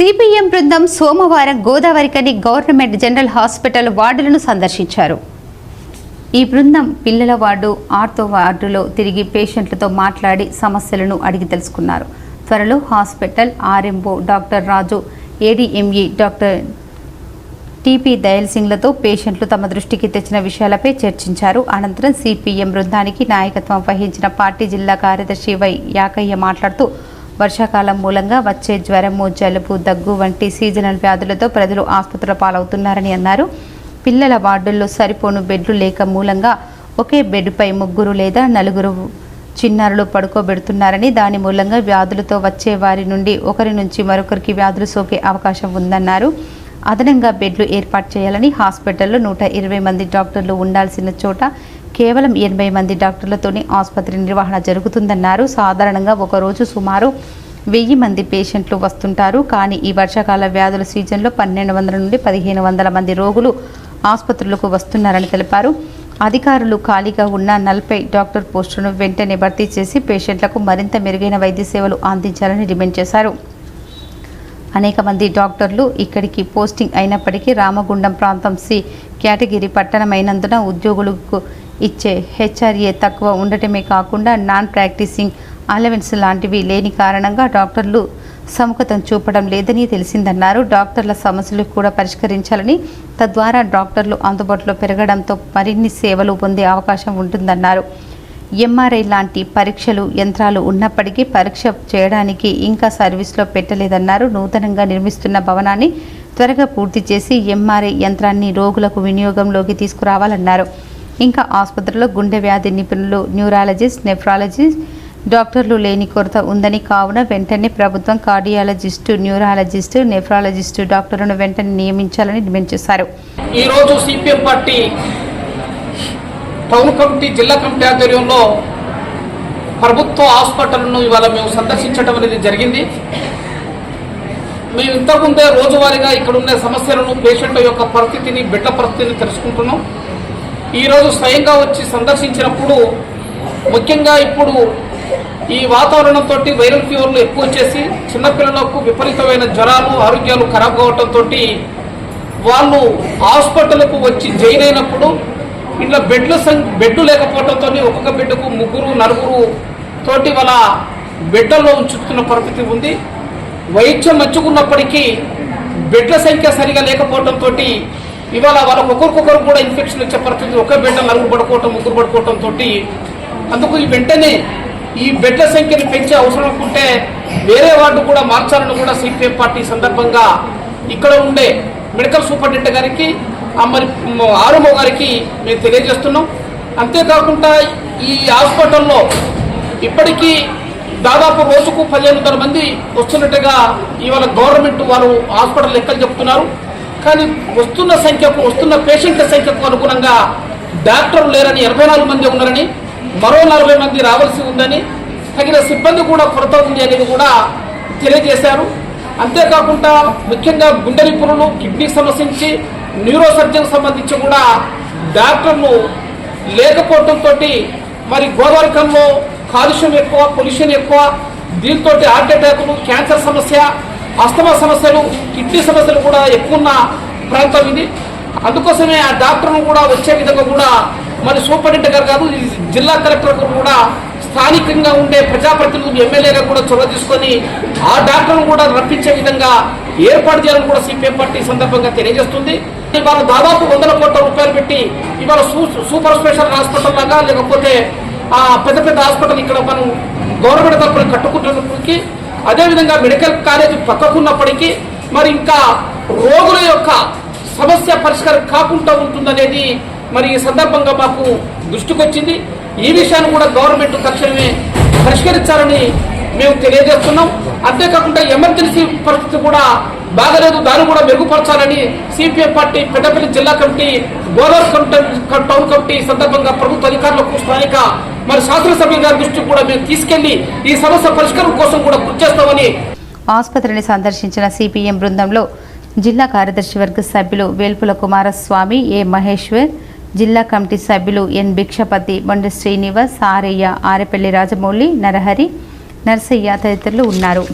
CPM బృందం సోమవారం గోదావరికని గవర్నమెంట్ జనరల్ హాస్పిటల్ వార్డులను సందర్శించారు. ఈ బృందం పిల్లల వార్డు ఆర్తో వార్డులో తిరిగి పేషెంట్లతో మాట్లాడి సమస్యలను అడిగి తెలుసుకున్నారు. త్వరలో hospital RMO doctor Raju ADME doctor TP Dayal సింగ్లతో పేషెంట్లు తమ దృష్టికి తెచ్చిన విషయాలపై చర్చించారు. అనంతరం సిపిఎం బృందానికి నాయకత్వం వహించిన పార్టీ జిల్లా కార్యదర్శి వై యాకయ్య మాట్లాడుతూ వర్షాకాలం మూలంగా వచ్చే జ్వరము జలుబు దగ్గు వంటి సీజనల్ వ్యాధులతో ప్రజలు ఆసుపత్రుల పాలవుతున్నారని అన్నారు. పిల్లల వార్డుల్లో సరిపోను బెడ్లు లేక మూలంగా ఒకే బెడ్పై ముగ్గురు లేదా నలుగురు చిన్నారులు పడుకోబెడుతున్నారని దాని మూలంగా వ్యాధులతో వచ్చే వారి నుండి ఒకరి నుంచి మరొకరికి వ్యాధులు సోకే అవకాశం ఉందన్నారు. అదనంగా బెడ్లు ఏర్పాటు చేయాలని హాస్పిటల్లో నూట ఇరవై మంది డాక్టర్లు ఉండాల్సిన చోట కేవలం ఎనభై మంది డాక్టర్లతోనే ఆసుపత్రి నిర్వహణ జరుగుతుందన్నారు. సాధారణంగా ఒకరోజు సుమారు వెయ్యి మంది పేషెంట్లు వస్తుంటారు. కానీ ఈ వర్షాకాల వ్యాధుల సీజన్లో పన్నెండు వందల నుండి పదిహేను వందల మంది రోగులు ఆసుపత్రులకు వస్తున్నారని తెలిపారు. అధికారులు ఖాళీగా ఉన్న నలభై డాక్టర్ పోస్టులను వెంటనే భర్తీ చేసి పేషెంట్లకు మరింత మెరుగైన వైద్య సేవలు అందించాలని డిమాండ్ చేశారు. అనేక మంది డాక్టర్లు ఇక్కడికి పోస్టింగ్ అయినప్పటికీ రామగుండం ప్రాంతం సి కేటగిరీ పట్టణమైనందున ఉద్యోగులకు ఇచ్చే హెచ్ఆర్ఏ తక్కువ ఉండటమే కాకుండా నాన్ ప్రాక్టీసింగ్ అలవెన్స్ లాంటివి లేని కారణంగా డాక్టర్లు సముఖతం చూపడం లేదని తెలిసిందన్నారు. డాక్టర్ల సమస్యలు కూడా పరిష్కరించాలని తద్వారా డాక్టర్లు అందుబాటులో పెరగడంతో మరిన్ని సేవలు పొందే అవకాశం ఉంటుందన్నారు. ఎంఆర్ఐ లాంటి పరీక్షలు యంత్రాలు ఉన్నప్పటికీ పరీక్ష చేయడానికి ఇంకా సర్వీస్లో పెట్టలేదన్నారు. నూతనంగా నిర్మిస్తున్న భవనాన్ని త్వరగా పూర్తి చేసి ఎంఆర్ఐ యంత్రాన్ని రోగులకు వినియోగంలోకి తీసుకురావాలన్నారు. ఇంకా ఆసుపత్రిలో గుండె వ్యాధి నిపుణులు న్యూరాలజిస్ట్ నెఫ్రాలజిస్ట్ డాక్టర్లు లేని కొరత ఉందని కావున వెంటనే ప్రభుత్వం కార్డియాలజిస్టు న్యూరాలజిస్టు నెఫ్రాలజిస్టు డాక్టర్లను వెంటనే నియమించాలని డిమాండ్ చేశారు. ఈరోజు సిపిఎం పార్టీ టౌన్ కమిటీ జిల్లా కమిటీ ఆధ్వర్యంలో ప్రభుత్వ హాస్పిటల్ను ఇవాళ మేము సందర్శించడం అనేది జరిగింది. మేము ఇంతకుముందే రోజువారీగా ఇక్కడ ఉన్న సమస్యలను పేషెంట్ యొక్క పరిస్థితిని బిడ్డ పరిస్థితిని తెలుసుకుంటున్నాం. ఈరోజు స్వయంగా వచ్చి సందర్శించినప్పుడు ముఖ్యంగా ఇప్పుడు ఈ వాతావరణంతో వైరల్ ఫీవర్లు ఎక్కువ వచ్చేసి చిన్నపిల్లలకు విపరీతమైన జ్వరాలు ఆరోగ్యాలు ఖరాబ్ కావడంతో వాళ్ళు హాస్పిటల్కు వచ్చి జైన్ అయినప్పుడు ఇట్లా బెడ్ల సం- బెడ్ లేకపోవడంతో ఒక్కొక్క బిడ్డకు ముగ్గురు నలుగురు తోటి వాళ్ళ బిడ్డల్లో ఉంచుతున్న పరిస్థితి ఉంది. వైద్యం మంచుకున్నప్పటికీ బెడ్ల సంఖ్య సరిగా లేకపోవడంతో ఇవాళ వాళ్ళకు ఒకరికొకరు కూడా ఇన్ఫెక్షన్ వచ్చే పరిస్థితి ఒకే బిడ్డ నలుగురు పడుకోవటం ముగ్గురు పడుకోవటం తోటి. అందుకు ఈ వెంటనే ఈ బెడ్ల సంఖ్యను పెంచే అవసరం అనుకుంటే వేరే వార్డు కూడా మార్చాలని కూడా సిపిఎం పార్టీ సందర్భంగా ఇక్కడ ఉండే మెడికల్ సూపరింటెండెంట్ గారికి మరి ఆరుమో గారికి మేము తెలియజేస్తున్నాం. అంతేకాకుండా ఈ హాస్పిటల్లో ఇప్పటికీ దాదాపు రోజుకు పదిహేను వందల మంది వస్తున్నట్టుగా ఇవాళ గవర్నమెంట్ వారు హాస్పిటల్ లెక్కలు చెప్తున్నారు. కానీ వస్తున్న సంఖ్యకు వస్తున్న పేషెంట్ల సంఖ్యకు అనుగుణంగా డాక్టర్లు లేరని ఇరవై నాలుగు మంది ఉన్నారని మరో నలభై మంది రావాల్సి ఉందని తగిన సిబ్బంది కూడా కొరత ఉంది అనేది కూడా తెలియజేశారు. అంతేకాకుండా ముఖ్యంగా గుండె నిపుణులు కిడ్నీ సమస్యించి న్యూరో సర్జన్ సంబంధించి కూడా డాక్టర్లు లేకపోవడంతో మరి గోదావరికంలో కాలుష్యం ఎక్కువ పొల్యూషన్ ఎక్కువ దీంతో హార్ట్ అటాకులు క్యాన్సర్ సమస్య అస్తమా సమస్యలు కిడ్నీ సమస్యలు కూడా ఎక్కువ ఉన్న ప్రాంతం ఇది. అందుకోసమే ఆ డాక్టర్ను కూడా వచ్చే విధంగా కూడా మరి సూపరింటెండెంట్ గారు కాదు ఈ జిల్లా కలెక్టర్ కూడా స్థానికంగా ఉండే ప్రజాప్రతినిధులు ఎమ్మెల్యేగా కూడా చొరవ తీసుకొని ఆ డాక్టర్ను కూడా రప్పించే విధంగా ఏర్పాటు చేయాలని కూడా సిపిఎం పార్టీ సందర్భంగా తెలియజేస్తుంది. ఇవాళ దాదాపు వందల కోట్ల రూపాయలు పెట్టి ఇవాళ సూ- సూపర్ స్పెషల్ హాస్పిటల్ లాగా లేకపోతే ఆ పెద్ద పెద్ద హాస్పిటల్ ఇక్కడ మనం గవర్నమెంట్ తరఫున కట్టుకుంటున్నప్పటికీ అదేవిధంగా మెడికల్ కాలేజ్ పక్కకున్నప్పటికీ మరి ఇంకా రోగుల యొక్క సమస్య పరిష్కారం కాకుండా ఉంటుందనేది మరి ఈ సందర్భంగా మాకు దృష్టికొచ్చింది. ఈ విషయాన్ని కూడా గవర్నమెంట్ తక్షణమే పరిష్కరించాలని మేము తెలియజేస్తున్నాం. అంతేకాకుండా ఎమర్జెన్సీ పరిస్థితి కూడా బాగలేదు దాన్ని కూడా మెరుగుపరచాలని సిపిఎం పార్టీ పెద్దపల్లి జిల్లా committee Godavari committee town committee సందర్భంగా ప్రభుత్వ అధికారులకు స్థానిక మరి శాసనసభ్యుల గారి దృష్టికి కూడా మేము తీసుకెళ్ళి ఈ సమస్య పరిష్కారం కోసం కూడా కృషి చేస్తామని ఆసుపత్రిని సందర్శించిన సిపిఎం బృందంలో జిల్లా కార్యదర్శి వర్గ సభ్యులు వేల్పుల కుమారస్వామి ఏ మహేశ్వర్ జిల్లా కమిటీ సభ్యులు ఎన్ భిక్షపతి బొండ శ్రీనివాస్ ఆరయ్య ఆరెపల్లి రాజమౌళి నరహరి నర్సయ్య తదితరులు ఉన్నారు.